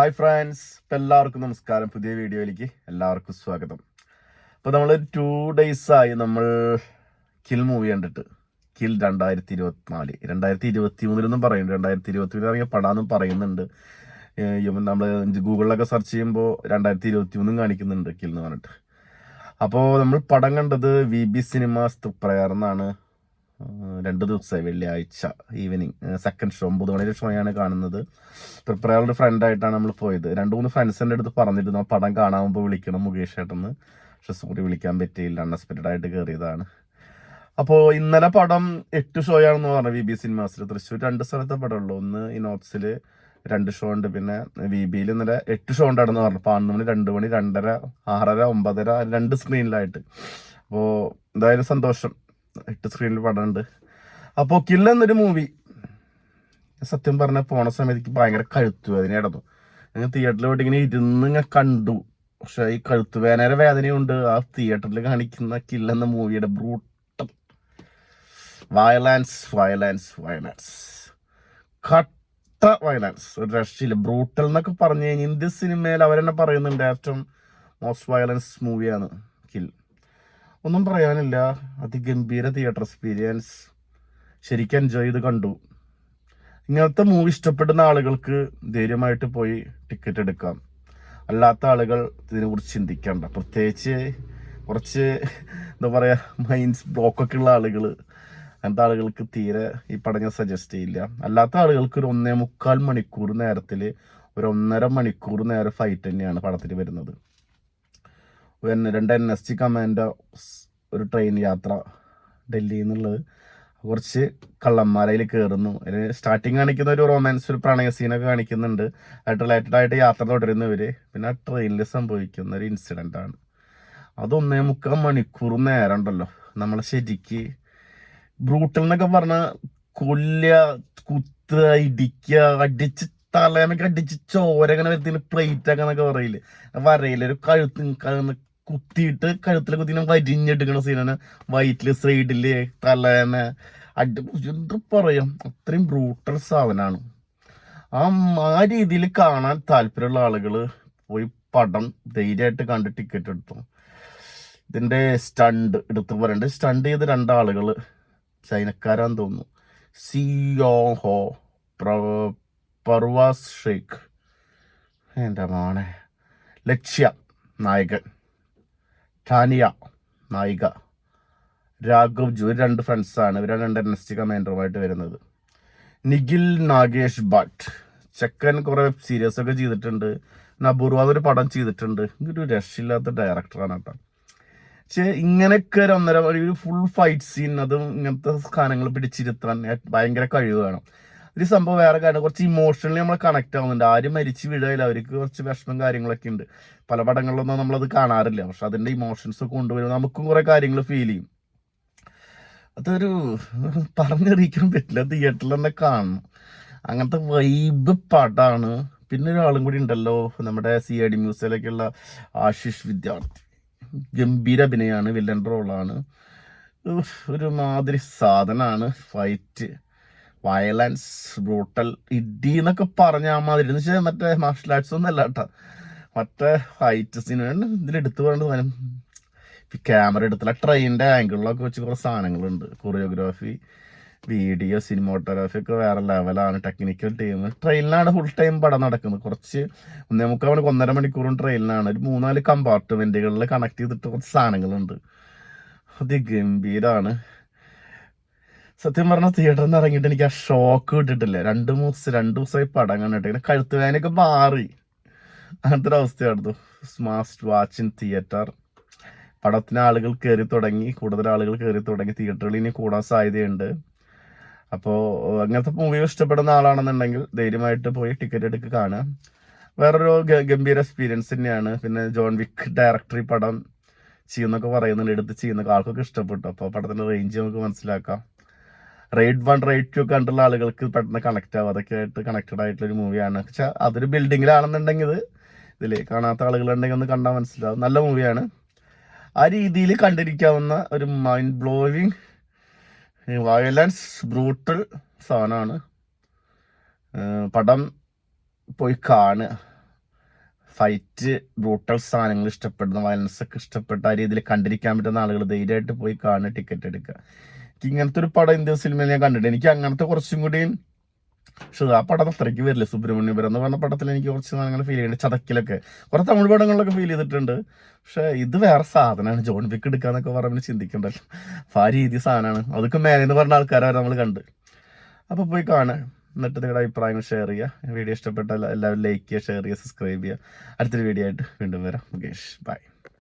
Hi friends ഇപ്പം എല്ലാവർക്കും നമസ്കാരം. പുതിയ വീഡിയോയിലേക്ക് എല്ലാവർക്കും സ്വാഗതം. അപ്പോൾ നമ്മൾ ടു ഡേയ്സായി നമ്മൾ കിൽ മൂവി കണ്ടിട്ട്. കിൽ രണ്ടായിരത്തി ഇരുപത്തിനാല് രണ്ടായിരത്തി ഇരുപത്തി മൂന്നിലൊന്നും പറയുന്നുണ്ട് രണ്ടായിരത്തി ഇരുപത്തി മൂന്നിൽ ഇറങ്ങിയ പടാന്നും പറയുന്നുണ്ട്. നമ്മൾ ഗൂഗിളിലൊക്കെ സെർച്ച് ചെയ്യുമ്പോൾ രണ്ടായിരത്തി ഇരുപത്തി മൂന്നും കാണിക്കുന്നുണ്ട് കിൽ എന്ന് പറഞ്ഞിട്ട്. അപ്പോൾ നമ്മൾ പടം കണ്ടത് വി ബി സിനിമാസ് തൃപ്രയാർ എന്നാണ്. രണ്ട് ദിവസമായി വെള്ളിയാഴ്ച ഈവനിങ് സെക്കൻഡ് ഷോ ഒമ്പത് മണിയുടെ ഷോയാണ് കാണുന്നത്. തൃപ്രയാളുടെ ഫ്രണ്ടായിട്ടാണ് നമ്മൾ പോയത്. രണ്ട് മൂന്ന് ഫ്രണ്ട്സിന്റെ അടുത്ത് പറഞ്ഞിരുന്നു. ആ പടം കാണാകുമ്പോൾ വിളിക്കണം മുകേഷ് ഏട്ടെന്ന് പക്ഷെ സോറി വിളിക്കാൻ പറ്റിയില്ല. അൺഎക്സ്പെക്റ്റഡ് ആയിട്ട് കയറിയതാണ് അപ്പോൾ ഇന്നലെ പടം എട്ട് ഷോ ആണെന്ന് പറഞ്ഞു വി ബി സിനിമാസിൽ തൃശ്ശൂർ രണ്ട് സ്ഥലത്തെ പടമുള്ളൂ. ഒന്ന് ഈ നോട്ട്സിൽ രണ്ട് ഷോ ഉണ്ട്. പിന്നെ വി ബിയിൽ ഇന്നലെ എട്ട് ഷോ ഉണ്ടായിരുന്നു പറഞ്ഞു. പന്ത്രണ്ട് മണി രണ്ട് മണി രണ്ടര ആറര ഒമ്പതര രണ്ട് സ്ക്രീനിലായിട്ട് അപ്പോൾ എന്തായാലും സന്തോഷം. എട്ട് സ്ക്രീനിൽ ഉണ്ട് അപ്പോൾ കില്ല എന്നൊരു മൂവി സത്യം പറഞ്ഞ പോണ സമയത്ത് ഭയങ്കര കഴുത്തു വേദന ഇടന്നു ഞങ്ങൾ തിയേറ്ററിൽ പോയിട്ട് ഇങ്ങനെ ഇരുന്ന് ഇങ്ങനെ കണ്ടു. പക്ഷെ ഈ കഴുത്തു വേദനയുടെ വേദനയുണ്ട്. ആ തിയേറ്ററിൽ കാണിക്കുന്ന കില്ല എന്ന മൂവിയുടെ ബ്രൂട്ടം വയലൻസ് വയലൻസ് വയലൻസ് കട്ട വയലൻസ് ഒരു രക്ഷയില്ല. ബ്രൂട്ടൽ എന്നൊക്കെ പറഞ്ഞു കഴിഞ്ഞാൽ ഇന്ത്യൻ സിനിമയിൽ അവരെന്നെ പറയുന്നുണ്ട് ഏറ്റവും മോസ്റ്റ് വയലൻസ് മൂവിയാണ് കിൽ ഒന്നും പറയാനില്ല. അതിഗംഭീര തിയേറ്റർ എക്സ്പീരിയൻസ് ശരിക്കും എൻജോയ് ചെയ്ത് കണ്ടു. ഇങ്ങനത്തെ മൂവി ഇഷ്ടപ്പെടുന്ന ആളുകൾക്ക് ധൈര്യമായിട്ട് പോയി ടിക്കറ്റ് എടുക്കാം. അല്ലാത്ത ആളുകൾ ഇതിനെക്കുറിച്ച് ചിന്തിക്കണ്ട. പ്രത്യേകിച്ച് കുറച്ച് എന്താ പറയുക മൈൻഡ്സ് ബ്ലോക്കൊക്കെ ഉള്ള ആളുകൾ അങ്ങനത്തെ ആളുകൾക്ക് തീരെ ഈ പടം ഞാൻ സജസ്റ്റ് ചെയ്യില്ല. അല്ലാത്ത ആളുകൾക്ക് ഒരു ഒന്നേ മുക്കാൽ മണിക്കൂർ നേരത്തിൽ ഒരു ഒന്നര മണിക്കൂർ നേരം ഫൈറ്റ് തന്നെയാണ് പടത്തിൽ വരുന്നത്. രണ്ട് എൻ എസ് ടി കമാൻഡ് ഒരു ട്രെയിൻ യാത്ര ഡൽഹിയിൽ നിന്നുള്ളത് കുറച്ച് കള്ളന്മാരയിൽ കയറുന്നു അതിന് സ്റ്റാർട്ടിങ് കാണിക്കുന്ന ഒരു റൊമാൻസ് ഒരു പ്രണയ സീനൊക്കെ കാണിക്കുന്നുണ്ട്. അത് റിലേറ്റഡ് ആയിട്ട് യാത്ര തുടരുന്നവര് പിന്നെ ആ ട്രെയിനിൽ സംഭവിക്കുന്ന ഒരു ഇൻസിഡന്റ് ആണ്. അതൊന്നേ മുക്കാൽ മണിക്കൂർ നേരം ഉണ്ടല്ലോ. നമ്മളെ ശരിക്ക് ബ്രൂട്ടൽ എന്നൊക്കെ പറഞ്ഞാൽ കൊല്ല കുത്തുക ഇടിക്കുക അടിച്ച് തലേമൊക്കെ അടിച്ച് ചോരങ്ങനെ വരുത്തിന് പ്ലേറ്റ് ആക്കാന്നൊക്കെ പറയില്ലേ. വരയിലൊരു കഴുത്ത് കുത്തിയിട്ട് കഴുത്തിൽ കുത്തി വരിഞ്ഞെടുക്കണ സീനാണ് വയറ്റിൽ സൈഡിൽ തലേന അടി എന്ത് പറയാം? അത്രയും ബ്രൂട്ടൽ സാധനമാണ് ആ ആ രീതിയിൽ കാണാൻ താല്പര്യമുള്ള ആളുകൾ പോയി പടം ധൈര്യമായിട്ട് കണ്ട് ടിക്കറ്റ് എടുത്തു. ഇതിന്റെ സ്റ്റണ്ട് എടുത്ത് പറയണ്ട്. സ്റ്റണ്ട് ചെയ്ത രണ്ടാളുകൾ ചൈനക്കാരാന്ന് തോന്നുന്നു. സിയോ ഹോ പർവാസ് ഷെയ്ഖ്. എന്റെ മോനെ. ലക്ഷ്യ നായകൻ. ടാനിയ നായിക രാഘവ് ജു ഇവർ രണ്ട് ഫ്രണ്ട്സാണ് ഇവരാണ് രണ്ട് എൻ എസ് ടി കമാൻഡറുമായിട്ട് വരുന്നത്. നിഖിൽ നാഗേഷ് ഭട്ട്. ചെക്കൻ കുറെ വെബ് സീരീസ് ഒക്കെ ചെയ്തിട്ടുണ്ട്. നബൂർവാദ് ഒരു പടം ചെയ്തിട്ടുണ്ട്. ഇതൊരു രക്ഷയില്ലാത്ത ഡയറക്ടറാണ് കേട്ടോ. പക്ഷെ ഇങ്ങനെയൊക്കെ ഒരു ഒന്നര ഒരു ഫുൾ ഫൈറ്റ് സീൻ അതും ഇങ്ങനത്തെ സാധനങ്ങൾ പിടിച്ചിരുത്താൻ ഭയങ്കര കഴിവ് വേണം. ഒരു സംഭവം വേറെ കാര്യം. കുറച്ച് ഇമോഷണലി നമ്മൾ കണക്ട് ആവുന്നുണ്ട്. ആരും മരിച്ചു വീഴുകയില്ല അവർക്ക് കുറച്ച് വിഷമം കാര്യങ്ങളൊക്കെ ഉണ്ട്. പല പടങ്ങളിലൊന്നും നമ്മളത് കാണാറില്ല. പക്ഷെ അതിന്റെ ഇമോഷൻസ് കൊണ്ടുവരും നമുക്കും കുറെ കാര്യങ്ങൾ ഫീൽ ചെയ്യും. അതൊരു പറഞ്ഞറിയിക്കാൻ പറ്റില്ല. തിയേറ്ററിൽ തന്നെ കാണണം. അങ്ങനത്തെ വൈബ് പടാണ്. പിന്നെ ഒരാളും കൂടി ഉണ്ടല്ലോ. നമ്മുടെ സി ഐ ഡി മ്യൂസിയത്തിലേക്കുള്ള ആശിഷ് വിദ്യാർത്ഥി. ഗംഭീര അഭിനയമാണ് വില്ലൻ റോളാണ് ഒരു മാതിരി സാധനമാണ് ഫൈറ്റ് വയലൻസ് ബ്രൂട്ടൽ ഇടി എന്നൊക്കെ പറഞ്ഞ ആ മാതിരി. എന്ന് വെച്ചാൽ മറ്റേ മാർഷൽ ആർട്സ് ഒന്നും അല്ല കേട്ടോ. മറ്റേ ഫൈറ്റ് സീനാണ് ഇതിലെടുത്ത് പറയേണ്ടത് ക്യാമറ എടുത്തില്ല. ട്രെയിനിന്റെ ആംഗിളിലൊക്കെ വെച്ച് കുറേ സാധനങ്ങളുണ്ട്. കൊറിയോഗ്രാഫി വീഡിയോ സിനിമോട്ടോഗ്രാഫി ഒക്കെ വേറെ ലെവലാണ് ടെക്നിക്കൽ ടീം ട്രെയിനിലാണ് ഫുൾ ടൈം പടം നടക്കുന്നത്. കുറച്ച് ഒന്നേ മുക്കാൽ മണിക്ക് ഒന്നര മണിക്കൂറും ട്രെയിനിലാണ് ഒരു മൂന്നാൽ കമ്പാർട്ട്മെന്റുകളിൽ കണക്ട് ചെയ്തിട്ട് കുറച്ച് സാധനങ്ങളുണ്ട്. അതിഗംഭീരാണ് സത്യം പറഞ്ഞ തിയേറ്ററിൽ നിന്ന് എനിക്ക് ആ ഷോക്ക് കിട്ടിട്ടില്ല. രണ്ട് മൂന്ന് രണ്ട് ദിവസമായി പടം കണ്ടിട്ട്. ഇങ്ങനെ കഴുത്ത് വേനൊക്കെ മാറി. അങ്ങനത്തെ ഒരു അവസ്ഥയായിരുന്നു. സ്മാർട്ട് വാച്ച് ഇൻ തിയേറ്റർ പടത്തിന് ആളുകൾ കയറി തുടങ്ങി കൂടുതൽ ആളുകൾ കയറി തുടങ്ങി. തിയേറ്ററുകൾ ഇനി കൂടാൻ സാധ്യതയുണ്ട്. അപ്പോൾ അങ്ങനത്തെ മൂവി ഇഷ്ടപ്പെടുന്ന ആളാണെന്നുണ്ടെങ്കിൽ ധൈര്യമായിട്ട് പോയി ടിക്കറ്റ് എടുക്ക് കാണുക. വേറൊരു ഗംഭീര എക്സ്പീരിയൻസ് തന്നെയാണ്. പിന്നെ ജോൺ വിക്ക് ഡയറക്ടറി പടം ചെയ്യുന്നൊക്കെ പറയുന്നുണ്ട് എടുത്ത് ചെയ്യുന്ന ആൾക്കൊക്കെ ഇഷ്ടപ്പെട്ടു. അപ്പോൾ പടത്തിന്റെ റേഞ്ച് നമുക്ക് മനസ്സിലാക്കാം. റേഡ് വൺ റേഡ് ടു കണ്ടുള്ള ആളുകൾക്ക് പെട്ടെന്ന് കണക്ട് ആവും. അതൊക്കെ ആയിട്ട് കണക്റ്റഡ് ആയിട്ടുള്ള ഒരു മൂവിയാണ് പക്ഷെ അതൊരു ബിൽഡിങ്ങിലാണെന്നുണ്ടെങ്കിൽ ഇതിൽ കാണാത്ത ആളുകളുണ്ടെങ്കിൽ ഒന്ന് കണ്ടാൽ മനസ്സിലാവും. നല്ല മൂവിയാണ് ആ രീതിയിൽ കണ്ടിരിക്കാവുന്ന ഒരു മൈൻഡ് ബ്ലോവിങ് വയലൻസ് ബ്രൂട്ടൽ സാധനമാണ് പടം പോയി കാണുക. ഫൈറ്റ് ബ്രൂട്ടൽ സാധനങ്ങൾ ഇഷ്ടപ്പെടുന്ന വയലൻസ് ഒക്കെ ഇഷ്ടപ്പെട്ട ആ രീതിയിൽ കണ്ടിരിക്കാൻ പറ്റുന്ന ആളുകൾ ധൈര്യമായിട്ട് പോയി കാണുക ടിക്കറ്റ് എടുക്കുക. ഇങ്ങനത്തെ ഒരു പടം ഇന്ത്യൻ സിനിമയിൽ ഞാൻ കണ്ടിട്ടുണ്ട് എനിക്ക് അങ്ങനത്തെ കുറച്ചും കൂടി പക്ഷെ ആ പടം അത്രയ്ക്ക് വരില്ല. സുബ്രഹ്മണ്യപുരം എന്ന് പറഞ്ഞ പടത്തിൽ എനിക്ക് കുറച്ച് അങ്ങനെ ഫീൽ ചെയ്യുന്നുണ്ട്. ചതക്കിലൊക്കെ. കുറെ തമിഴ് പടങ്ങളിലൊക്കെ ഫീൽ ചെയ്തിട്ടുണ്ട്. പക്ഷെ ഇത് വേറെ സാധനമാണ്. ജോൺ വിക്ക് എടുക്കാന്നൊക്കെ പറയുമ്പോൾ ചിന്തിക്കണ്ടല്ലോ. അപ്പൊ ആ രീതി സാധനമാണ്. അതൊക്കെ മേലെ എന്ന് പറഞ്ഞ ആൾക്കാരെ നമ്മൾ കണ്ട്. അപ്പോൾ പോയി കാണുക. എന്നിട്ട് നിങ്ങളുടെ അഭിപ്രായങ്ങൾ ഷെയർ ചെയ്യുക. വീഡിയോ ഇഷ്ടപ്പെട്ട എല്ലാവരും ലൈക്ക് ചെയ്യുക ഷെയർ ചെയ്യുക സബ്സ്ക്രൈബ് ചെയ്യുക. അടുത്തൊരു വീഡിയോ ആയിട്ട് വീണ്ടും വരാം. മുകേഷ് ബൈ